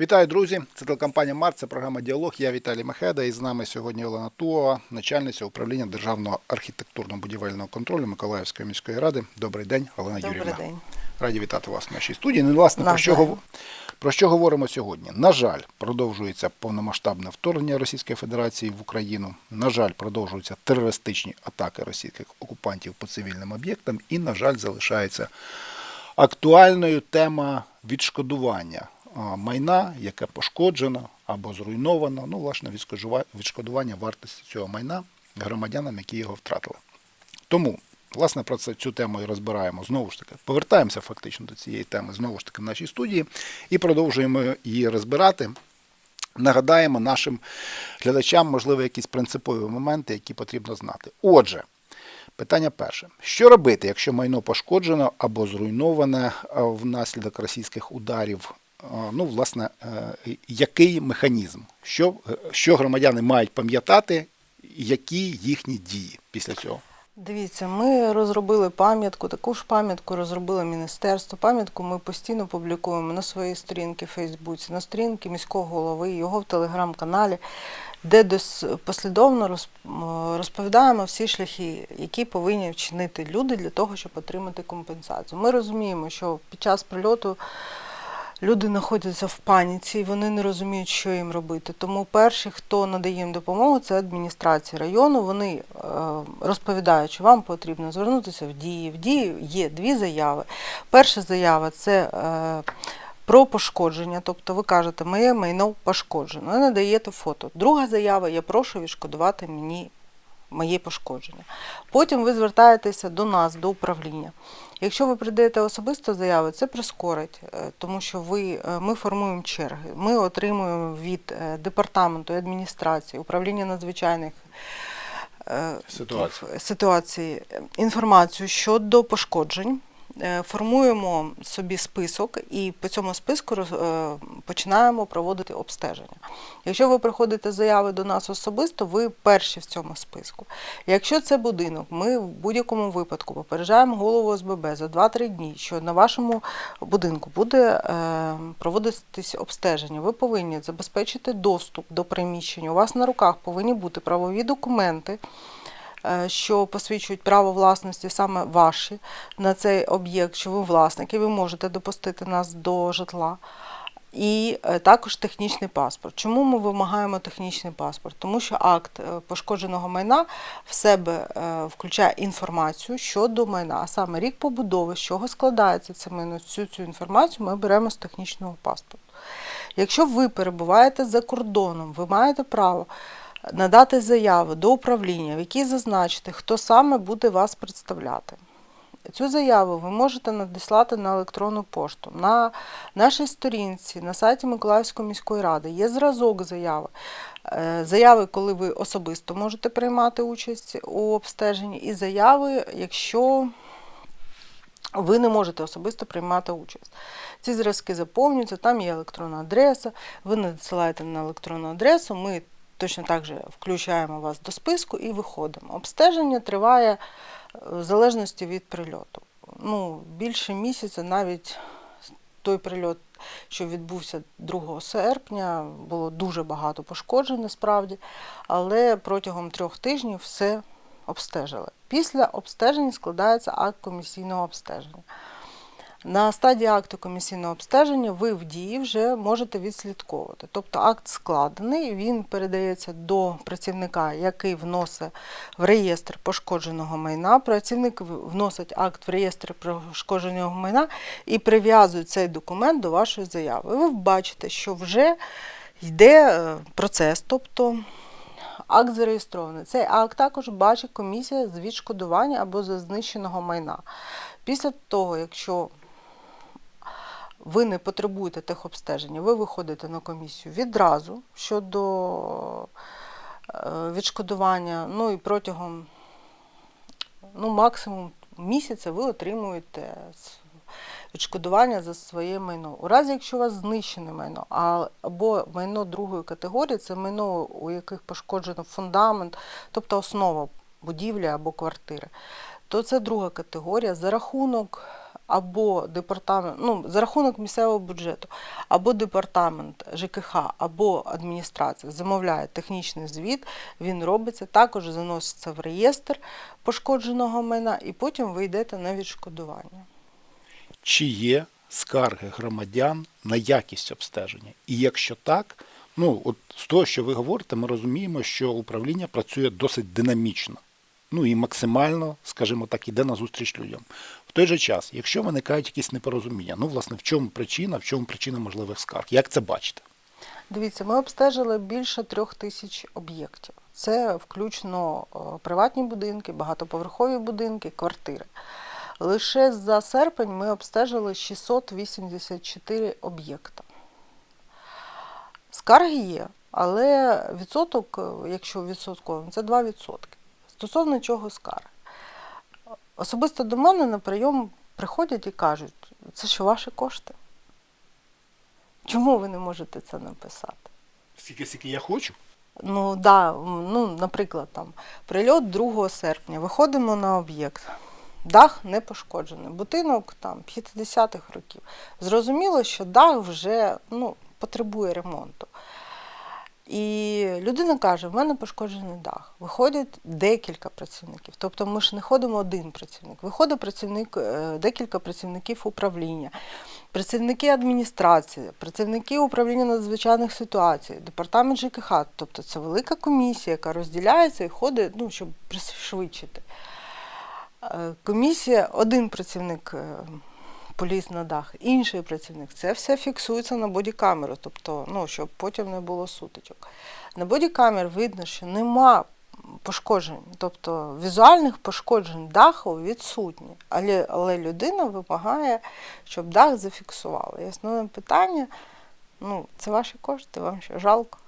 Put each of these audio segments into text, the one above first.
Вітаю, друзі! Це телекомпанія Март, це програма Діалог. Я Віталій Мехеда і з нами сьогодні Олена Туова, начальниця управління державного архітектурно-будівельного контролю Миколаївської міської ради. Добрий день, Олена Добрий Юрівна. день. Раді вітати вас в нашій студії. Ну, власне, про що, про що говоримо сьогодні? На жаль, продовжується повномасштабне вторгнення Російської Федерації в Україну. На жаль, продовжуються терористичні атаки російських окупантів по цивільним об'єктам. І, на жаль, залишається актуальною тема відшкодування майна, яке пошкоджено або зруйновано. Ну, власне, відшкодування вартості цього майна громадянам, які його втратили. Тому, власне, про це цю тему і розбираємо знову ж таки. Повертаємося фактично до цієї теми знову ж таки в нашій студії і продовжуємо її розбирати. Нагадаємо нашим глядачам, можливо, якісь принципові моменти, які потрібно знати. Отже, питання перше: що робити, якщо майно пошкоджено або зруйноване внаслідок російських ударів? Ну, власне, е, який механізм? Що, е, що громадяни мають пам'ятати, які їхні дії після цього? Дивіться, ми розробили пам'ятку, таку ж пам'ятку розробило міністерство. Пам'ятку ми постійно публікуємо на своїй сторінці в Фейсбуці, на сторінці міського голови, його в телеграм-каналі, де послідовно розповідаємо всі шляхи, які повинні вчинити люди для того, щоб отримати компенсацію. Ми розуміємо, що під час прильоту люди знаходяться в паніці, і вони не розуміють, що їм робити. Тому перші, хто надає їм допомогу, це адміністрація району. Вони е, розповідають, що вам потрібно звернутися в дії. В дії є дві заяви. Перша заява це. е, Про пошкодження, тобто ви кажете, моє майно пошкоджено, ви надаєте фото. Друга заява, я прошу відшкодувати мені моє пошкодження. Потім ви звертаєтеся до нас, до управління. Якщо ви придаєте особисто заяву, це прискорить, е, тому що ви, е, ми формуємо черги. Ми отримуємо від е, департаменту адміністрації, управління надзвичайних Ситуацій. ситуацій інформацію щодо пошкоджень. Е, Формуємо собі список і по цьому списку е, починаємо проводити обстеження. Якщо ви приходите заяви до нас особисто, ви перші в цьому списку. Якщо це будинок, ми в будь-якому випадку попереджаємо голову ОСББ за 2-3 дні, що на вашому будинку буде е, проводитись обстеження. Ви повинні забезпечити доступ до приміщення. У вас на руках повинні бути правові документи. Е, Що посвідчують право власності саме ваші на цей об'єкт, що ви власник, і ви можете допустити нас до житла. І е, також технічний паспорт. Чому ми вимагаємо технічний паспорт? Тому що акт е, пошкодженого майна в себе включає інформацію щодо майна, а саме рік побудови, з чого складається це майно. Всю цю інформацію ми беремо з технічного паспорту. Якщо ви перебуваєте за кордоном, ви маєте право надати заяву до управління, в якій зазначити, хто саме буде вас представляти. Цю заяву ви можете надіслати на електронну пошту. На нашій сторінці на сайті Миколаївської міської ради є зразок заяви. Е, Заяви, коли ви особисто можете приймати участь у обстеженні, і заяви, якщо ви не можете особисто приймати участь. Ці зразки заповнюються, там є електронна адреса, ви надсилаєте на електронну адресу, ми точно так же включаємо вас до списку і виходимо. Обстеження триває е, в залежності від прильоту. Ну, більше місяця навіть той прильот, що відбувся 2 серпня, було дуже багато пошкоджень справді, але протягом трьох тижнів все обстежили. Після обстеження складається акт комісійного обстеження. На стадії акту комісійного обстеження ви в дії вже можете відслідковувати. Тобто акт складений, він передається до працівника, який вносить в реєстр пошкодженого майна. Працівник вносить акт в реєстр пошкодженого майна і прив'язує цей документ до вашої заяви. Ви бачите, що вже йде е, процес, тобто акт зареєстрований. Цей акт також бачить комісія з відшкодування або за знищеного майна. Після того, якщо ви не потребуєте техобстеження, ви виходите на комісію відразу щодо е, відшкодування, ну і протягом ну, максимум місяця ви отримуєте відшкодування за своє майно. У разі, якщо у вас знищене майно, або майно другої категорії, це майно, у яких пошкоджено фундамент, тобто основа будівлі або квартири, то це друга категорія. За рахунок або департамент, ну, за рахунок місцевого бюджету, або департамент ЖКХ, або адміністрація замовляє технічний звіт, він робиться, також заноситься в реєстр пошкодженого майна, і потім ви йдете на відшкодування. Чи є скарги громадян на якість обстеження? І якщо так, ну от з того, що ви говорите, ми розуміємо, що управління працює досить динамічно. Ну і максимально, скажімо так, іде на зустріч людям. Той же час, якщо виникають якісь непорозуміння, ну власне, в чому причина, в чому причина можливих скарг? Як це бачите? Дивіться, ми обстежили більше трьох тисяч об'єктів. Це включно е, приватні будинки, багатоповерхові будинки, квартири. Лише за серпень ми обстежили 684 об'єкта. Скарги є, але відсоток, е, якщо відсотковим, це 2%. Стосовно чого скарги? Особисто до мене на прийом приходять і кажуть, це що ваші кошти? Чому ви не можете це написати? Скільки скільки я хочу? Ну да, ну, наприклад, там прильот 2 серпня. Виходимо на об'єкт. Дах не пошкоджений. Будинок там 50-х років. Зрозуміло, що дах вже ну, потребує ремонту. І людина каже: в мене пошкоджений дах. Виходять декілька працівників. Тобто ми ж не ходимо один працівник. Виходить працівник, е, декілька працівників управління, працівники адміністрації, працівники управління надзвичайних ситуацій, департамент ЖКХ. Тобто це велика комісія, яка розділяється і ходить, ну, щоб пришвидшити. Е, Комісія, один працівник е, поліз на дах, інший працівник. Це все фіксується на бодікамеру, тобто, ну, щоб потім не було сутичок. На бодікамер видно, що нема пошкоджень, тобто візуальних пошкоджень даху відсутні. Але, але людина вимагає, щоб дах зафіксували. І основне питання: ну, це ваші кошти, вам що жалко.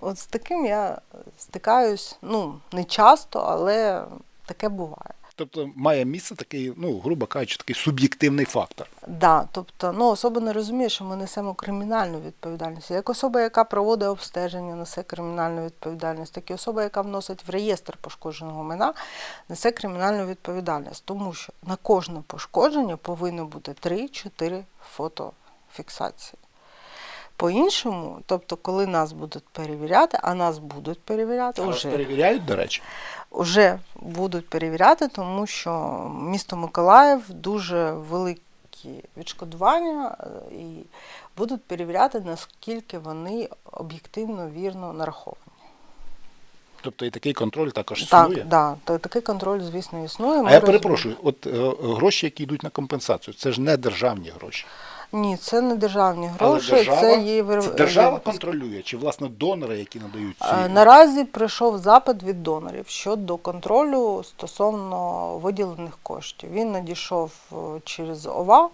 От з таким я стикаюсь, ну, не часто, але таке буває. Тобто має місце такий, ну, грубо кажучи, такий суб'єктивний фактор. Да, тобто, ну особа не розуміє, що ми несемо кримінальну відповідальність. Як особа, яка проводить обстеження, несе кримінальну відповідальність, так і особа, яка вносить в реєстр пошкодженого майна, несе кримінальну відповідальність, тому що на кожне пошкодження повинно бути 3-4 фотофіксації. По-іншому, тобто, коли нас будуть перевіряти, а нас будуть перевіряти, А вас уже перевіряють, до речі. Вже будуть перевіряти, тому що місто Миколаїв дуже великі відшкодування е, і будуть перевіряти, наскільки вони об'єктивно вірно нараховані. Тобто і такий контроль також Так, да, та- такий контроль, звісно, існує. А я розуміємо. перепрошую, от е, гроші, які йдуть на компенсацію, це ж не державні гроші. Ні, це не державні Але гроші, держава, це є вир- це держава контролює, чи власне донори, які надають ці Наразі прийшов запит від донорів щодо контролю стосовно виділених коштів. Він надійшов е, через ОВА,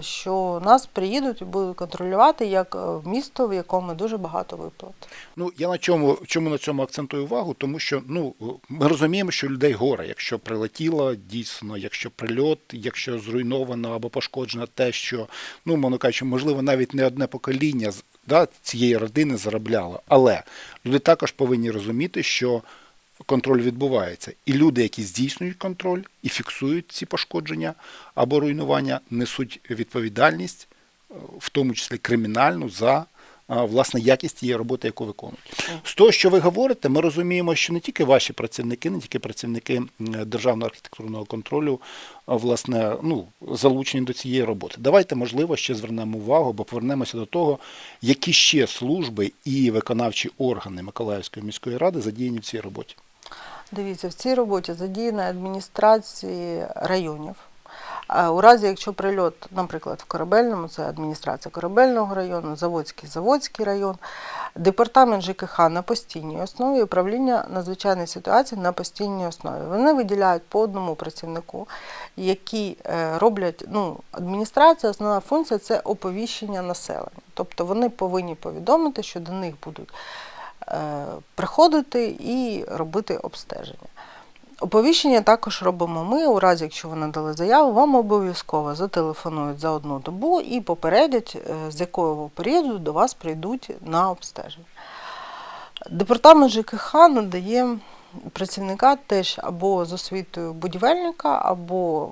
що нас приїдуть і будуть контролювати як е, місто, в якому дуже багато виплат. Ну я на чому чому на цьому акцентую увагу? Тому що ну ми розуміємо, що людей горе, якщо прилетіло дійсно, якщо прильот, якщо зруйновано або пошкоджено те, що ну мовно кажучи, можливо, навіть не одне покоління да, цієї родини заробляло. Але люди також повинні розуміти, що контроль відбувається, і люди, які здійснюють контроль і фіксують ці пошкодження або руйнування, несуть відповідальність, е, в тому числі кримінальну, за власне якість тієї роботи, яку виконують. З того, що ви говорите, ми розуміємо, що не тільки ваші працівники, не тільки працівники державного архітектурного контролю, власне, ну, залучені до цієї роботи. Давайте, можливо, ще звернемо увагу, бо повернемося до того, які ще служби і виконавчі органи Миколаївської міської ради задіяні в цій роботі. Дивіться, в цій роботі задіяні адміністрації районів. У разі, якщо прильот, наприклад, в корабельному, це адміністрація корабельного району, Заводський, Заводський район, департамент ЖКХ на постійній основі, управління надзвичайної ситуації на постійній основі. Вони виділяють по одному працівнику, які е, роблять ну, адміністрація, основна функція це оповіщення населення. Тобто вони повинні повідомити, що до них будуть приходити і робити обстеження. Оповіщення також робимо ми. У разі, якщо ви надали заяву, вам обов'язково зателефонують за одну добу і попередять, е, з якого періоду до вас прийдуть на обстеження. Департамент ЖКХ надає працівника теж або з освітою будівельника, або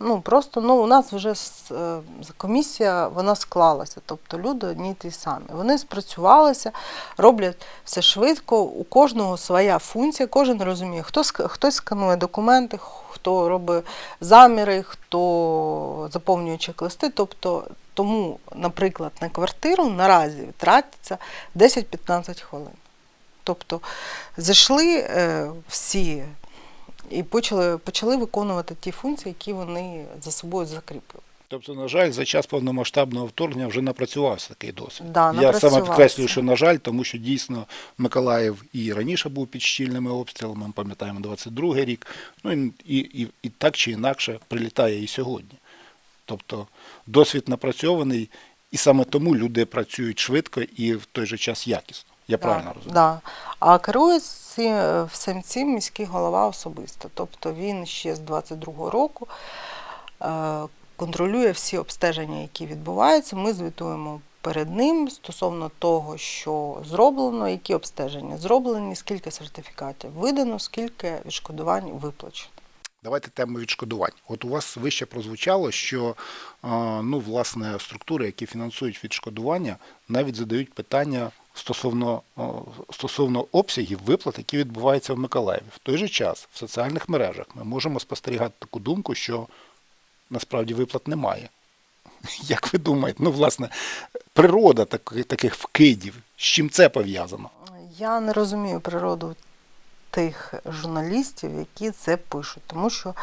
Ну просто ну у нас вже е, комісія вона склалася. Тобто люди одні й ті самі. Вони спрацювалися, роблять все швидко. У кожного своя функція. Кожен розуміє, хто хтось сканує документи, хто робить заміри, хто заповнює чек-листи. Тобто, тому, наприклад, на квартиру наразі тратиться 10-15 хвилин. Тобто зайшли е, всі і почали, почали виконувати ті функції, які вони за собою закріпили. Тобто, на жаль, за час повномасштабного вторгнення вже напрацювався такий досвід. Да, Я саме підкреслюю, що на жаль, тому що дійсно Миколаїв і раніше був під щільними обстрілами, ми пам'ятаємо 22-й рік. Ну і, і, і, і так чи інакше прилітає і сьогодні. Тобто досвід напрацьований, і саме тому люди працюють швидко і в той же час якісно. Я правильно розумію? Да. А керує ці- всім цим міський голова особисто. Тобто він ще з 22-го року е, контролює всі обстеження, які відбуваються. Ми звітуємо перед ним стосовно того, що зроблено, які обстеження зроблені, скільки сертифікатів видано, скільки відшкодувань виплачено. Давайте тему відшкодувань. От у вас вище прозвучало, що а, ну, власне структури, які фінансують відшкодування, навіть задають питання стосовно, стосовно обсягів виплат, які відбуваються в Миколаєві. В той же час в соціальних мережах ми можемо спостерігати таку думку, що насправді виплат немає. Як ви думаєте, ну, власне, природа таких, таких вкидів, з чим це пов'язано? Я не розумію природу тих журналістів, які це пишуть, тому що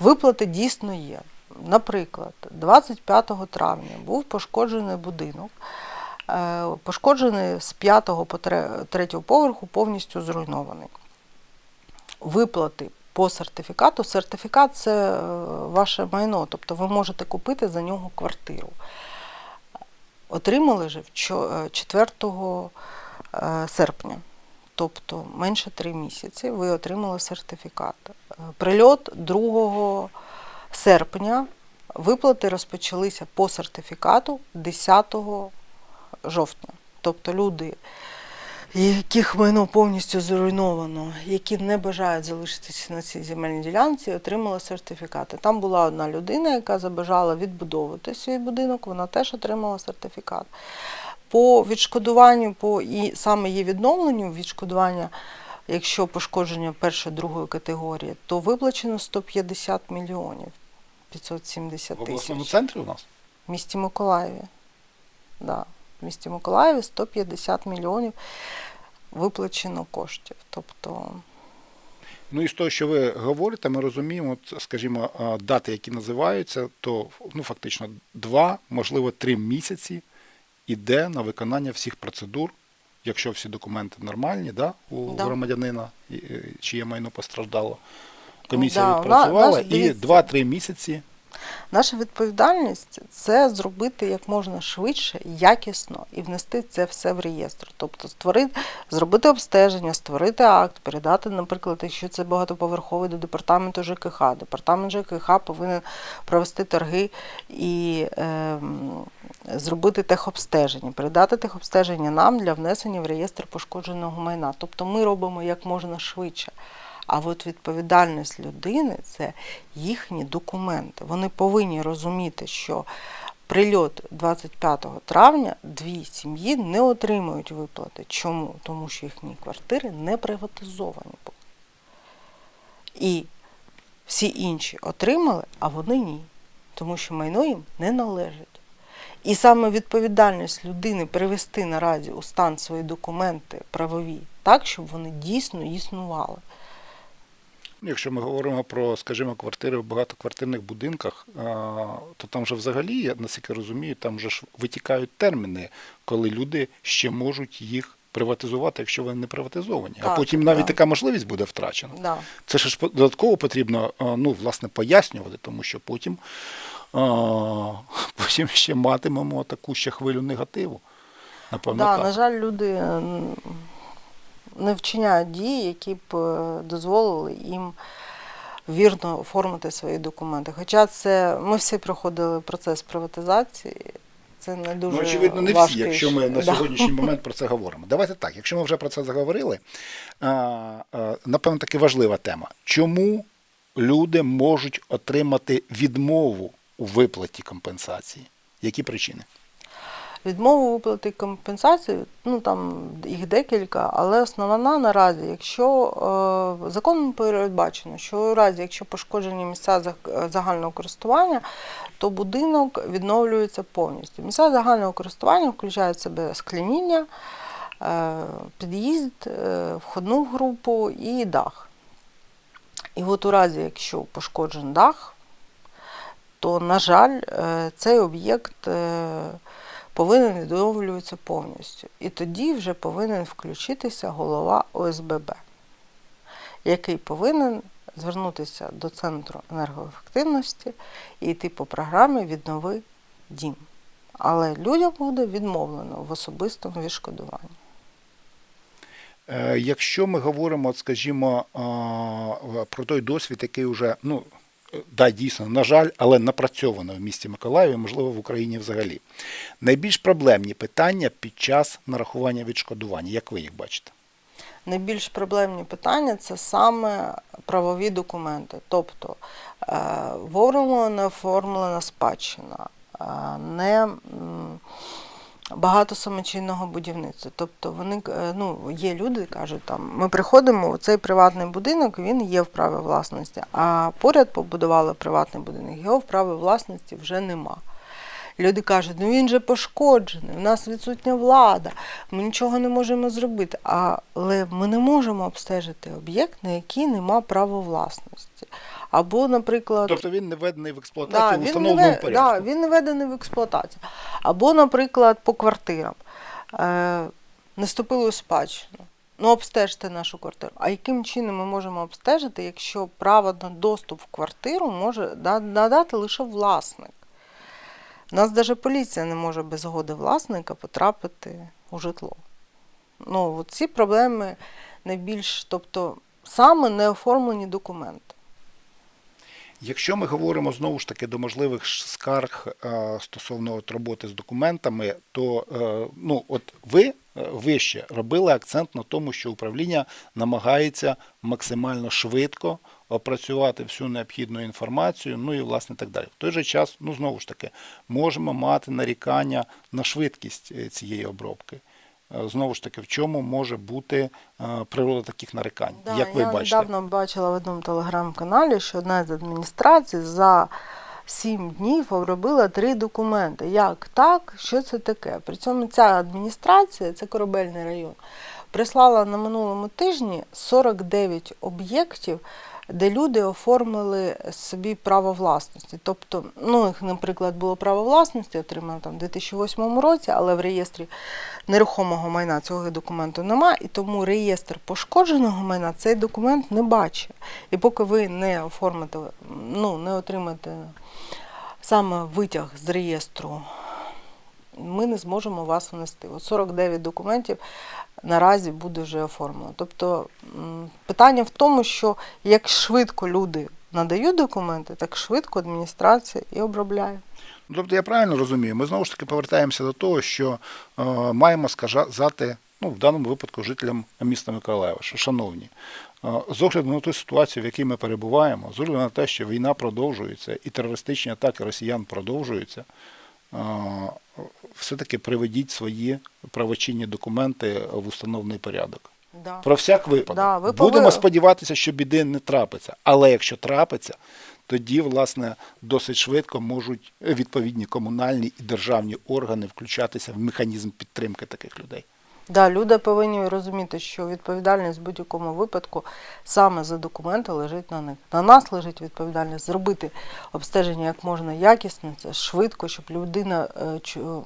виплати дійсно є. Наприклад, 25 травня був пошкоджений будинок, пошкоджений з 5 по 3 поверху повністю зруйнований. Виплати по сертифікату. Сертифікат це е, ваше майно, тобто ви можете купити за нього квартиру. Отримали же в чо- е, 4 е, серпня, тобто менше 3 місяці, ви отримали сертифікат. Е, Прильот 2 серпня, виплати розпочалися по сертифікату 10 жовтня. Тобто люди, яких майно повністю зруйновано, які не бажають залишитися на цій земельній ділянці, отримали сертифікати. Там була одна людина, яка забажала відбудовувати свій будинок, вона теж отримала сертифікат. По відшкодуванню, по і саме її відновленню, відшкодування, якщо пошкодження першої другої категорії, то виплачено 150 мільйонів 570 В обласному тисяч. центрі у нас? В місті Миколаєві. Да. В місті Миколаєві 150 мільйонів виплачено коштів. Тобто, Ну і з того, що ви говорите, ми розуміємо, скажімо, дати, які називаються, то ну, фактично два, можливо, три місяці іде на виконання всіх процедур, якщо всі документи нормальні, да, у Да. громадянина, чиє майно постраждало. Комісія Да, відпрацювала, наш, і дивіться. два-три місяці. Наша відповідальність це зробити як можна швидше, якісно і внести це все в реєстр. Тобто створити, зробити обстеження, створити акт, передати, наприклад, якщо це багатоповерховий до департаменту ЖКХ. Департамент ЖКХ повинен провести торги і ем, зробити техобстеження, передати техобстеження нам для внесення в реєстр пошкодженого майна. Тобто ми робимо як можна швидше. А от відповідальність людини це їхні документи. Вони повинні розуміти, що прильот 25 травня дві сім'ї не отримують виплати. Чому? Тому що їхні квартири не приватизовані були. І всі інші отримали, а вони ні. Тому що майно їм не належить. І саме відповідальність людини привести наразі у стан свої документи правові так, щоб вони дійсно існували. Якщо ми говоримо про, скажімо, квартири в багатоквартирних будинках, то там же взагалі, я наскільки розумію, там же ж витікають терміни, коли люди ще можуть їх приватизувати, якщо вони не приватизовані. а потім навіть так. така можливість буде втрачена. Да. Це ж додатково потрібно ну, власне, пояснювати, тому що потім, потім ще матимемо таку ще хвилю негативу. Напевно, Да, так. на жаль, люди не вчиняють дії, які б е, дозволили їм вірно оформити свої документи. Хоча це ми всі проходили процес приватизації. Це не дуже Ну, очевидно, не всі, якщо ми на да. сьогоднішній момент про це говоримо. Давайте так, якщо ми вже про це заговорили, а, а, напевно, таки важлива тема. Чому люди можуть отримати відмову у виплаті компенсації? Які причини? Відмову виплати компенсації, ну там їх декілька, але основна наразі, якщо е, законом передбачено, що у разі, якщо пошкоджені місця загального користування, то будинок відновлюється повністю. Місця загального користування включають в себе скляніння, е, під'їзд, е, входну групу і дах. І от у разі, якщо пошкоджен дах, то, на жаль, е, цей об'єкт е, повинен відновлюватися повністю. І тоді вже повинен включитися голова ОСББ, який повинен звернутися до Центру енергоефективності і йти по програмі Віднови дім. Але людям буде відмовлено в особистому відшкодуванні. Е, Якщо ми говоримо, скажімо, про той досвід, який вже, ну, да, дійсно, на жаль, але напрацьовано в місті Миколаєві, можливо, в Україні взагалі. Найбільш проблемні питання під час нарахування відшкодування, як ви їх бачите? Найбільш проблемні питання це саме правові документи, тобто е, вовремя не оформлена спадщина, е, не багато самочинного будівництва. Тобто вони е, ну, є люди, кажуть, там ми приходимо у цей приватний будинок, він є в праві власності, а поряд побудували приватний будинок, його в праві власності вже нема. Люди кажуть, ну він же пошкоджений, у нас відсутня влада, ми нічого не можемо зробити. Але ми не можемо обстежити об'єкт, на який нема права власності. Або, наприклад, Тобто він не введений в експлуатацію в він, не, установленому порядку. да, він не введений в експлуатацію. Або, наприклад, по квартирам. Е, не вступили у спадщину. Ну, обстежте нашу квартиру. А яким чином ми можемо обстежити, якщо право на доступ в квартиру може надати лише власник? У нас навіть поліція не може без згоди власника потрапити у житло. Ну, от ці проблеми найбільш, тобто саме неоформлені документи. Якщо ми говоримо знову ж таки до можливих скарг е, стосовно от роботи з документами, то е, ну от ви е, вище робили акцент на тому, що управління намагається максимально швидко опрацювати всю необхідну інформацію, ну і власне так далі. В той же час, ну знову ж таки, можемо мати нарікання на швидкість цієї обробки. Е, Знову ж таки, в чому може бути е, природа таких нарікань? Да, Як ви я бачите? недавно бачила в одному телеграм-каналі, що одна з адміністрацій за сім днів обробила три документи. Як так? Що це таке? При цьому ця адміністрація, це корабельний район, прислала на минулому тижні 49 об'єктів, де люди оформили собі право власності. Тобто, ну, їх, наприклад, було право власності, отримано там в 2008 році, але в реєстрі нерухомого майна цього документу нема, і тому реєстр пошкодженого майна цей документ не бачить. І поки ви не оформите, ну, не отримаєте саме витяг з реєстру, ми не зможемо вас внести. От 49 документів наразі буде вже оформлено. Тобто питання в тому, що як швидко люди надають документи, так швидко адміністрація і обробляє. Ну, Тобто я правильно розумію, ми знову ж таки повертаємося до того, що е, маємо сказати, ну, в даному випадку жителям міста Миколаєва, що шановні, е, з огляду на ту ситуацію, в якій ми перебуваємо, з огляду на те, що війна продовжується і терористичні атаки росіян продовжуються, е, все-таки приведіть свої правочинні документи в установний порядок. Да. Про всяк випадок. Да, ви Будемо пови- сподіватися, що біди не трапиться. Але якщо трапиться, тоді, власне, досить швидко можуть відповідні комунальні і державні органи включатися в механізм підтримки таких людей. Да, люди повинні розуміти, що відповідальність в будь-якому випадку саме за документи лежить на них. На нас лежить відповідальність зробити обстеження як можна якісно, швидко, щоб людина е,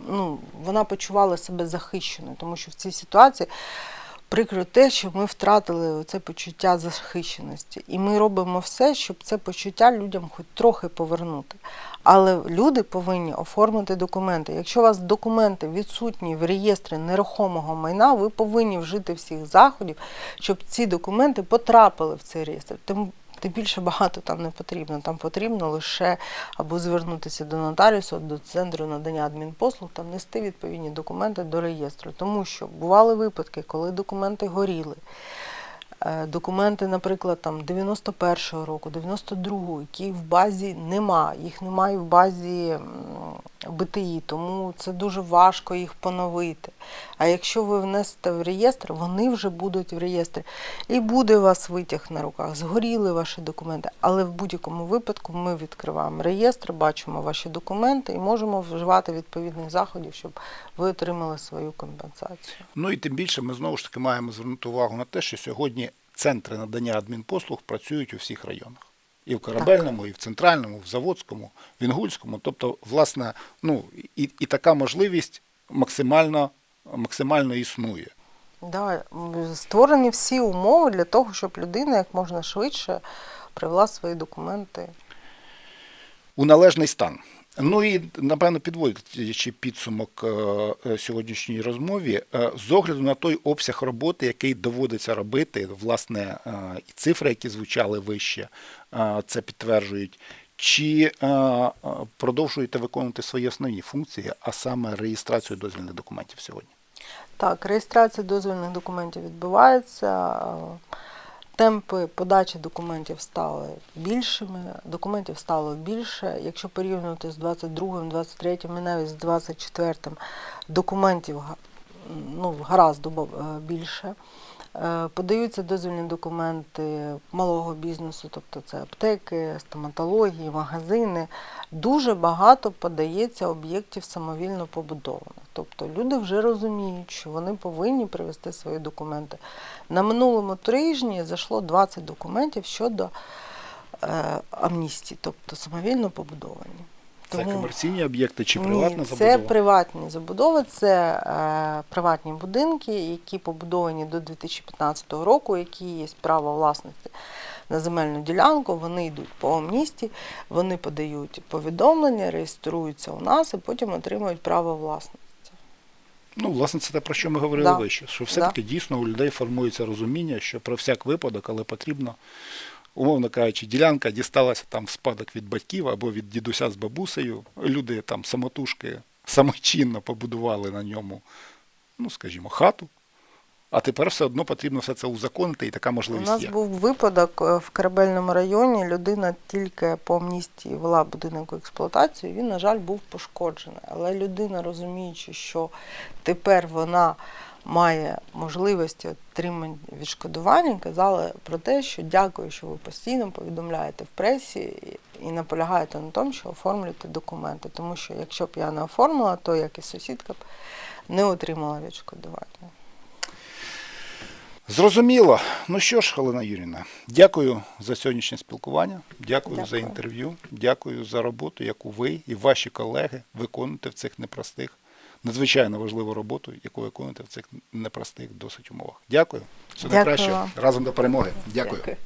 ну, вона почувала себе захищеною, тому що в цій ситуації. Прикро те, що ми втратили це почуття захищеності. І ми робимо все, щоб це почуття людям хоч трохи повернути. Але люди повинні оформити документи. Якщо у вас документи відсутні в реєстрі нерухомого майна, ви повинні вжити всіх заходів, щоб ці документи потрапили в цей реєстр. Тим, тим більше багато там не потрібно. Там потрібно лише або звернутися до нотаріусу, до центру надання адмінпослуг та внести відповідні документи до реєстру. Тому що бували випадки, коли документи горіли. е, документи, наприклад, там 91-го року, 92-го, які в базі нема, їх немає в базі БТІ, тому це дуже важко їх поновити. А якщо ви внесете в реєстр, вони вже будуть в реєстрі. І буде у вас витяг на руках, згоріли ваші документи. Але в будь-якому випадку ми відкриваємо реєстр, бачимо ваші документи і можемо вживати відповідних заходів, щоб ви отримали свою компенсацію. Ну і тим більше ми знову ж таки маємо звернути увагу на те, що сьогодні центри надання адмінпослуг працюють у всіх районах. І в Корабельному, і в Центральному, в Заводському, в Інгульському. Тобто, власне, ну і, і така можливість максимально, максимально існує. Да, створені всі умови для того, щоб людина як можна швидше привела свої документи. у належний стан. Ну і напевно підводячи підсумок е, е, сьогоднішньої розмові, е, з огляду на той обсяг роботи, який доводиться робити, власне, і цифри, які звучали вище, це підтверджують. Чи е, е, продовжуєте виконувати свої основні функції, а саме реєстрацію дозвільних документів сьогодні? Так, реєстрація дозвільних документів відбувається. Темпи подачі документів стали більшими, документів стало більше. Якщо порівнювати з 22-м, 23-м і навіть з 24-м, документів ну, гаразд е, більше. Е, Подаються дозвільні документи малого бізнесу, тобто це аптеки, стоматології, магазини. Дуже багато подається об'єктів самовільно побудованих. Тобто люди вже розуміють, що вони повинні привести свої документи. На минулому тижні зайшло 20 документів щодо е, амністії, тобто самовільно побудовані. Це Тому- комерційні об'єкти чи приватна ні, забудова? Це приватні забудови, це е, приватні будинки, які побудовані до 2015 року, які є право власності на земельну ділянку. Вони йдуть по амністі, вони подають повідомлення, реєструються у нас і потім отримують право власності. Ну, власне, це те, про що ми говорили Да. вище. Що все-таки дійсно у людей формується розуміння, що про всяк випадок, але потрібно, умовно кажучи, ділянка дісталася там в спадок від батьків або від дідуся з бабусею. Люди там самотужки самочинно побудували на ньому, ну, скажімо, хату. А тепер все одно потрібно все це узаконити, і така можливість. У нас є. був випадок е, в корабельному районі. Людина тільки по амністії вела будинок експлуатацію. Він, на жаль, був пошкоджений. Але людина, розуміючи, що тепер вона має можливості отримання відшкодування, казала про те, що дякую, що ви постійно повідомляєте в пресі і- і наполягаєте на тому, що оформлюєте документи. Тому що якщо б я не оформила, то як і сусідка б не отримала відшкодування. Зрозуміло. Ну що ж, Галина Юрівна, дякую за сьогоднішнє спілкування, дякую, за інтерв'ю, дякую за роботу, яку ви і ваші колеги виконуєте в цих непростих, надзвичайно важливу роботу, яку виконуєте в цих непростих досить умовах. Дякую. Все Дякую найкраще. Разом до перемоги. Дякую. Дякую.